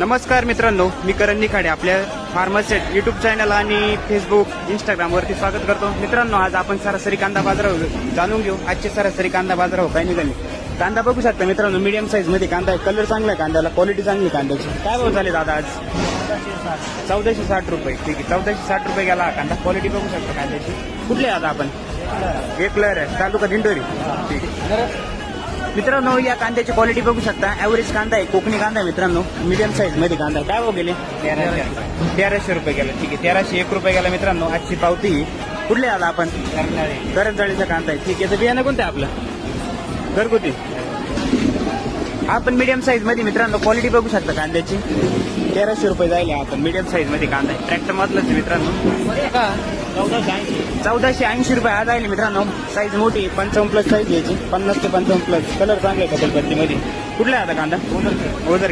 नमस्कार मित्रांनो मी करण निखाडे आपल्या फार्मसेट युट्यूब चॅनल आणि फेसबुक इंस्टाग्रामवरती स्वागत करतो. मित्रांनो आज आपण सरासरी कांदा बाजारावर जाणून घेऊ. आजचे सरासरी कांदा बाजारावर काय निघाले? कांदा बघू शकता मित्रांनो मीडियम साईजमध्ये कांदा आहे. कलर चांगला आहे कांद्याला. क्वालिटी चांगली कांद्याची. काय भाव झाले दादा आज? चौदाशे साठ रुपये. ठीक आहे चौदाशे साठ रुपये गेला हा कांदा. क्वालिटी बघू शकता कांद्याची. कुठले आता आपण? एक कलर आहे. तालुका दिंडोरी. ठीक आहे. मित्रांनो या कांद्याची क्वालिटी बघू शकता. ऍव्हरेज कांदा आहे कोकणी कांदा आहे मित्रांनो. मीडियम साईजमध्ये कांदा. काय भाव गेले? तेराशे. रुपये गेला. ठीक आहे तेराशे एक रुपये गेला मित्रांनो. आजची पावती कुठले आला आपण? करंजाळीचा कांदा आहे. ठीक आहे तर बियाणं कोणतं आहे आपलं? घरगुती. आपण मीडियम साईजमध्ये मित्रांनो क्वालिटी बघू शकता कांद्याची. तेराशे रुपये जायला आपण. मीडियम साईजमध्ये कांदा आहे. ट्रॅक्टर मधलंच मित्रांनो. चौदाशे ऐंशी रुपये आज आहे मित्रांनो. साईज मोठी पंचावन्न प्लस साईज घ्यायची. पन्नास ते पंचावन्न प्लस कलर चांगले मध्ये कुठला आहे आता कांदा? ओझर.